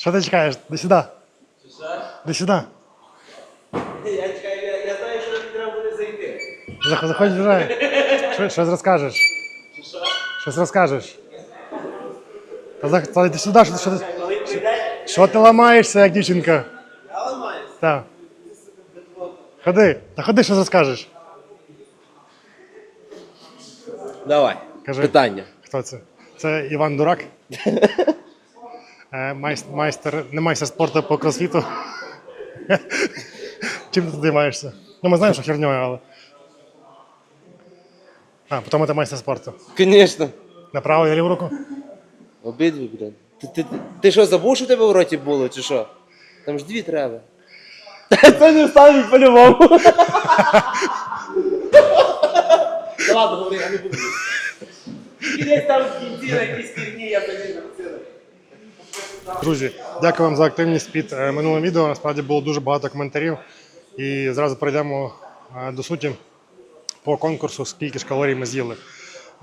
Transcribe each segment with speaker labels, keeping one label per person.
Speaker 1: Що ти чекаєш? До сюди. До сюди.
Speaker 2: Я чекаю, я, я знаю, що мені треба буде зайти.
Speaker 1: Зах- Заходь вже. Що, щось розкажеш. Щось розкажеш. Та зах- та йди сюди, що, ти- що, ти-
Speaker 2: Коли прийде,
Speaker 1: що ти ламаєшся, як дівчинка?
Speaker 2: я ламаюсь.
Speaker 1: Так. Ходи, та ходи, щось розкажеш.
Speaker 2: Давай.
Speaker 1: Кажи.
Speaker 2: Питання.
Speaker 1: Хто це? Це Іван Дурак. Е, Майстер, не майстер спорту по кросфіту. Чим ти займаєшся? Ну, ми знаємо, що херньою, але. А, потім ти майстер спорту.
Speaker 2: Звісно.
Speaker 1: На праву і ліву руку?
Speaker 2: Обидві, блін. Ти, ти, ти, ти що, забув, що в тебе в роті було, чи що? Там ж дві треба. Це не вставить по-любому. Ладно, говори, я не буду. І десь там в кінці на якійсь фігні я написала.
Speaker 1: Друзі, дякую вам за активність під е, минулим відео. Насправді було дуже багато коментарів. І зразу перейдемо е, до суті по конкурсу, скільки ж калорій ми з'їли.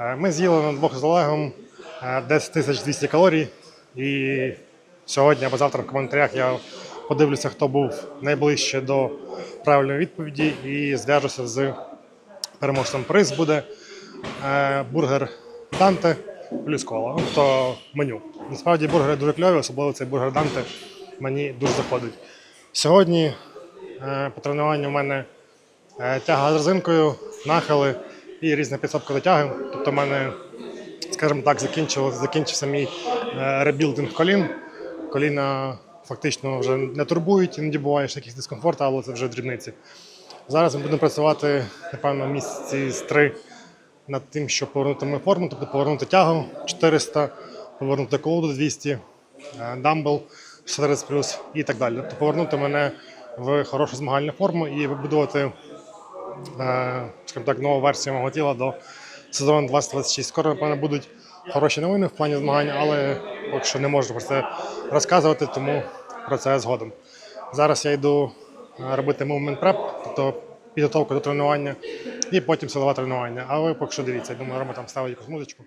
Speaker 1: Е, Ми з'їли на двох з Олегом е, 10 тисяч 200 калорій. І сьогодні або завтра в коментарях я подивлюся, хто був найближче до правильної відповіді, і зв'яжуся з переможцем. Приз буде бургер Данте плюс кола. Ну, то меню. Насправді бургери дуже кльові, особливо цей бургер Данте мені дуже заходить. Сьогодні е, по тренуванню в мене е, тяга з резинкою, нахили і різна підсобка до тяги. Тобто в мене, скажімо так, закінчив, закінчився мій е, ребілдинг колін. Коліна фактично вже не турбують, іноді буває ще якісь дискомфорти, але це вже дрібниці. Зараз ми будемо працювати, напевно, місяці з три над тим, щоб повернути мою форму, тобто повернути тягу 400, повернути колоду 200, е, дамбл 400 і так далі. Тобто повернути мене в хорошу змагальну форму і вибудувати, е, скажімо так, нову версію мого тіла до сезону 2026. Скоро, напевно, будуть хороші новини в плані змагань, але поки що не можу про це розказувати, тому про це згодом. Зараз я йду е, робити movement prep, тобто підготовку до тренування, і потім силове тренування. А ви поки що дивіться, я думаю, Рома там ставить якусь музичку.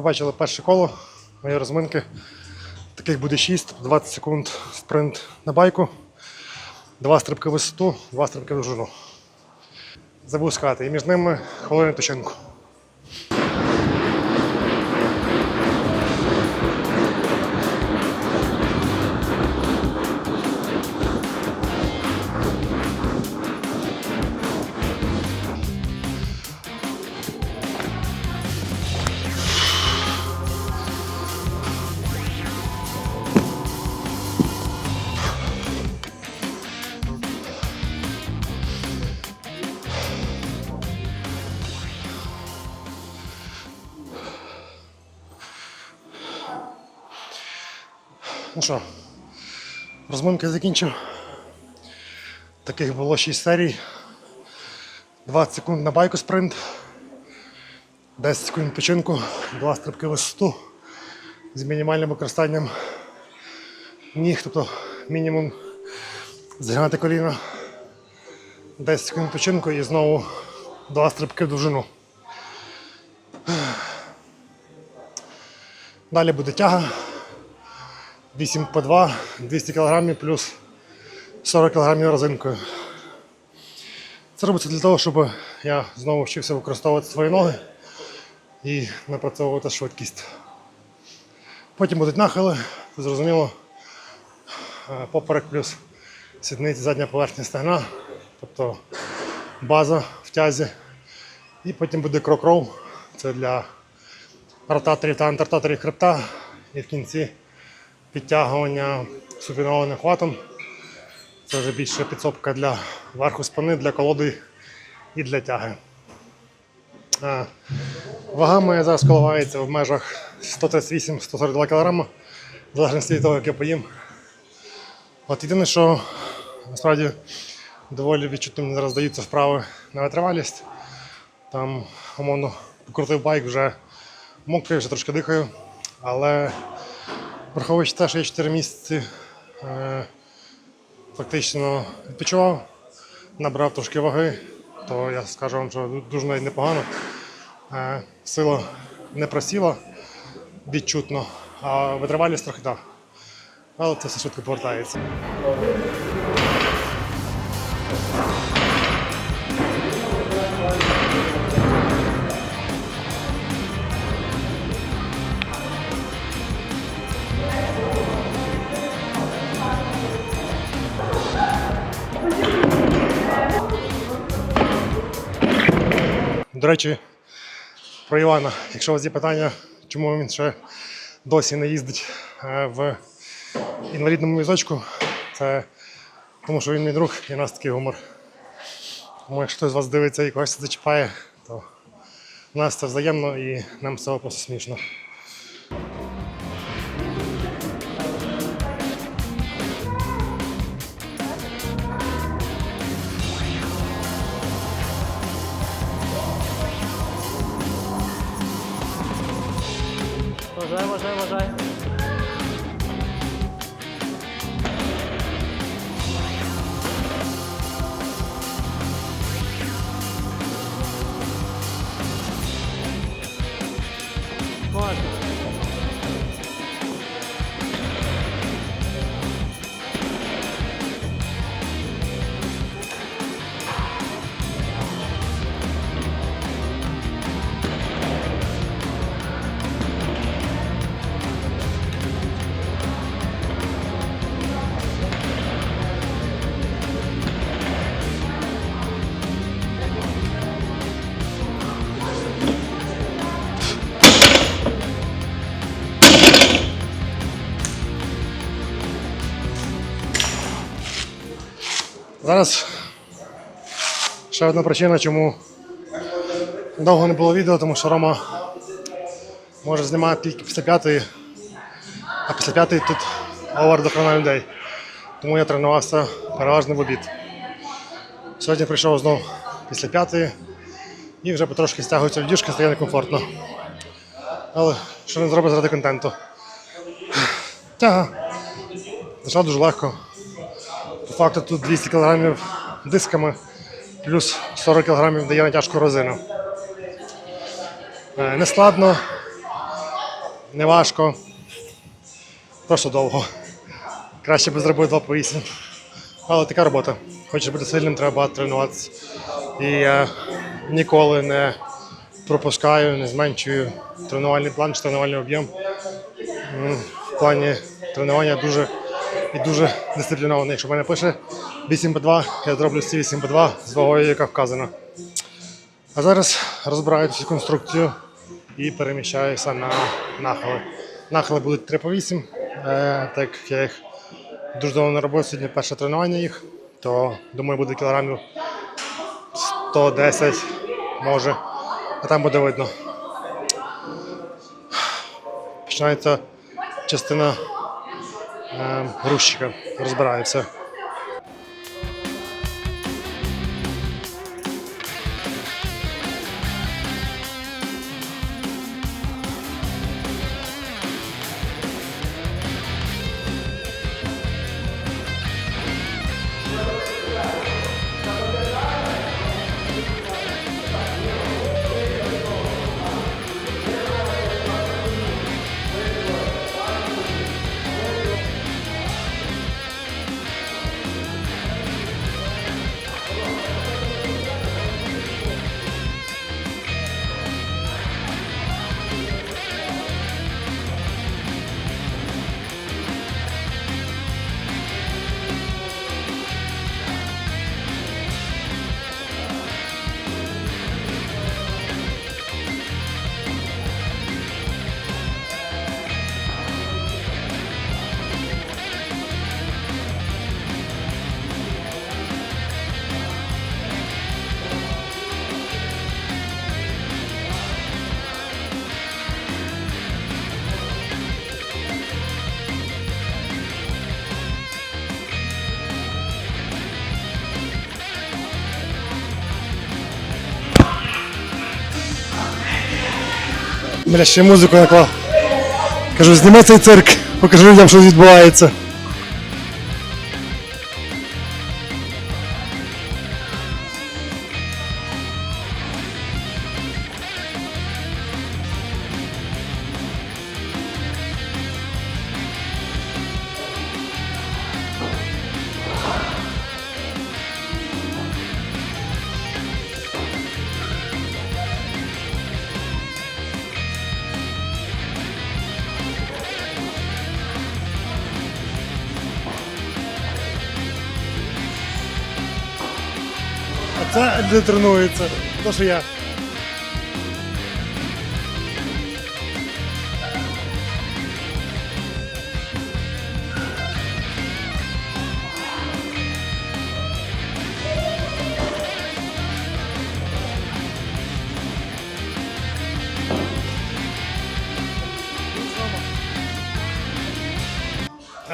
Speaker 1: Ви бачили перше коло моєї розминки. Таких буде 6, 20 секунд спринт на байку, два стрибки в висоту, два стрибки в довжину. Забув сказати, і між ними хвилини точинку. Ну що, розминки закінчив. Таких було 6 серій. 20 секунд на байку спринт. 10 секунд відпочинку, 2 стрибки висоту з мінімальним використанням ніг, тобто мінімум згинати коліна. 10 секунд відпочинку і знову 2 стрибки в довжину. Далі буде тяга. 8 по 2, 200 кг плюс 40 кг розинкою. Це робиться для того, щоб я знову вчився використовувати свої ноги і напрацьовувати швидкість. Потім будуть нахили, зрозуміло. Е, Поперек плюс сідниці задня поверхня стегна, тобто база в тязі. І потім буде крок-роу. Це для ротаторів та антиротаторів хребта. І в кінці підтягування супінованим хватом. Це вже більше підсобка для верху спини, для колоди і для тяги. Вага моя зараз коливається в межах 138-142 кг, залежності від того, як я поїм. От єдине, що насправді доволі відчутно мені зараз даються вправи на витривалість. Там, умовно, покрутив байк вже мокрий, вже трошки дихаю. Але враховуючи те, що я 4 місяці е, фактично відпочивав, набрав трошки ваги, то я скажу вам, що дуже навіть непогано. Е, сила не просіла відчутно, а витривалість трохи так. Але це все швидко повертається. До речі, про Івана. Якщо у вас є питання, чому він ще досі не їздить е, в інвалідному візочку, це тому що він мій друг і у нас такий гумор. Тому якщо хтось з вас дивиться і когось зачіпає, то у нас це взаємно і нам все просто смішно.
Speaker 2: ござ。
Speaker 1: Зараз ще одна причина, чому довго не було відео, тому що Рома може знімати тільки після п'ятої, а після п'ятої тут овер до хрена людей. Тому я тренувався переважно в обід. Сьогодні прийшов знову після п'ятої і вже потрошки стягуються людюшки, стає некомфортно. Але що не зробить заради контенту. Тяга. Зайшла дуже легко. Факту тут 200 кг дисками, плюс 40 кг дає на тяжку розину. Е, Не складно, не важко, просто довго. Краще би зробити 2 по 8. Але така робота. Хочеш бути сильним, треба тренуватися. І я ніколи не пропускаю, не зменшую тренувальний план чи тренувальний об'єм. В плані тренування дуже і дуже дисциплінований. Якщо в мене пише 8 по 2, я зроблю всі 8 по 2 з вагою, яка вказана. А зараз розбираю всю конструкцію і переміщаюся на нахили. Нахили будуть 3 по 8, е, так як я їх дуже давно не робив, сьогодні перше тренування їх, то думаю буде кілограмів 110, може, а там буде видно. Починається частина грузчика, розбираю Бля, ще музику наклав. Кажу, знімай цей цирк, покажи людям, що відбувається. Це люди тренуються. То, що я.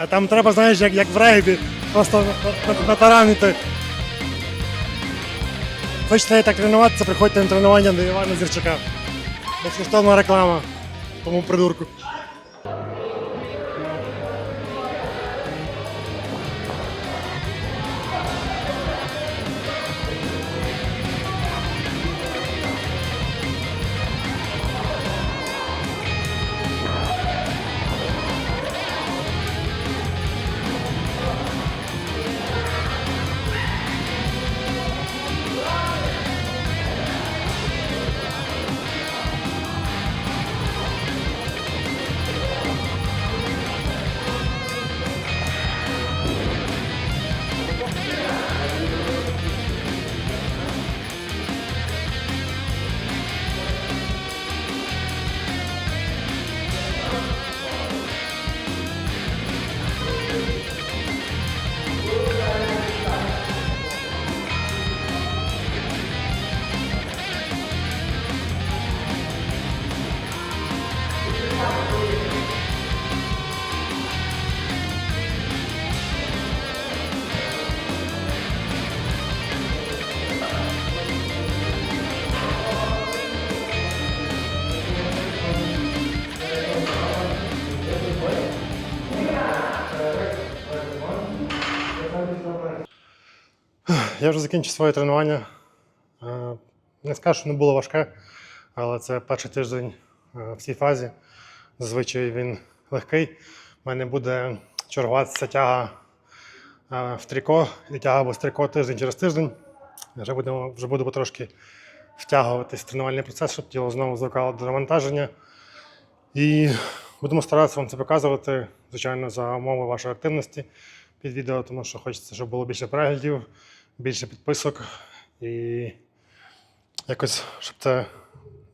Speaker 1: Там треба, знаєш, як, як в регбі, просто на- на- натаранити. Хочете так тренуватися, приходьте на тренування до Івана Зірчака. Безкоштовна реклама. Тому придурку. Я вже закінчив своє тренування. Е, Не скажу, що не було важке, але це перший тиждень е, в цій фазі. Зазвичай він легкий. У мене буде чергуватися тяга е, в тріко і тяга без тріко тиждень через тиждень. Вже будемо вже буду потрошки втягуватись в тренувальний процес, щоб тіло знову звикало до навантаження. І будемо старатися вам це показувати, звичайно, за умови вашої активності під відео, тому що хочеться, щоб було більше переглядів, більше підписок і якось, щоб це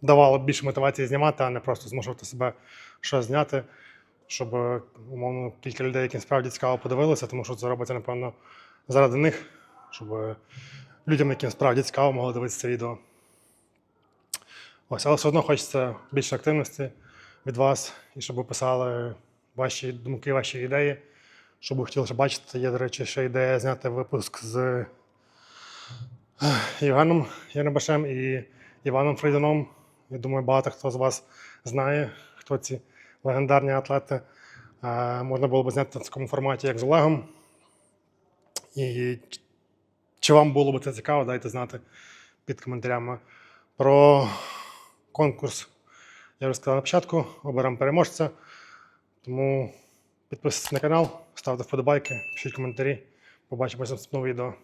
Speaker 1: давало більше мотивації знімати, а не просто змушувати себе щось зняти, щоб е, умовно кілька людей, яким справді цікаво подивилися, тому що це робиться, напевно, заради них, щоб е, людям, яким справді цікаво, могли дивитися це відео. Ось, але все одно хочеться більше активності від вас, і щоб ви писали ваші думки, ваші ідеї. Що би хотіли бачити, є, до речі, ще ідея зняти випуск з Євгеном Янебашем і Іваном Фрейденом. Я думаю, багато хто з вас знає, хто ці легендарні атлети. Е, Можна було б зняти в такому форматі, як з Олегом. І чи вам було б це цікаво, дайте знати під коментарями. Про конкурс я вже сказав на початку, оберемо переможця. Тому підписуйтесь на канал, ставте вподобайки, пишіть коментарі. Побачимося в наступному відео.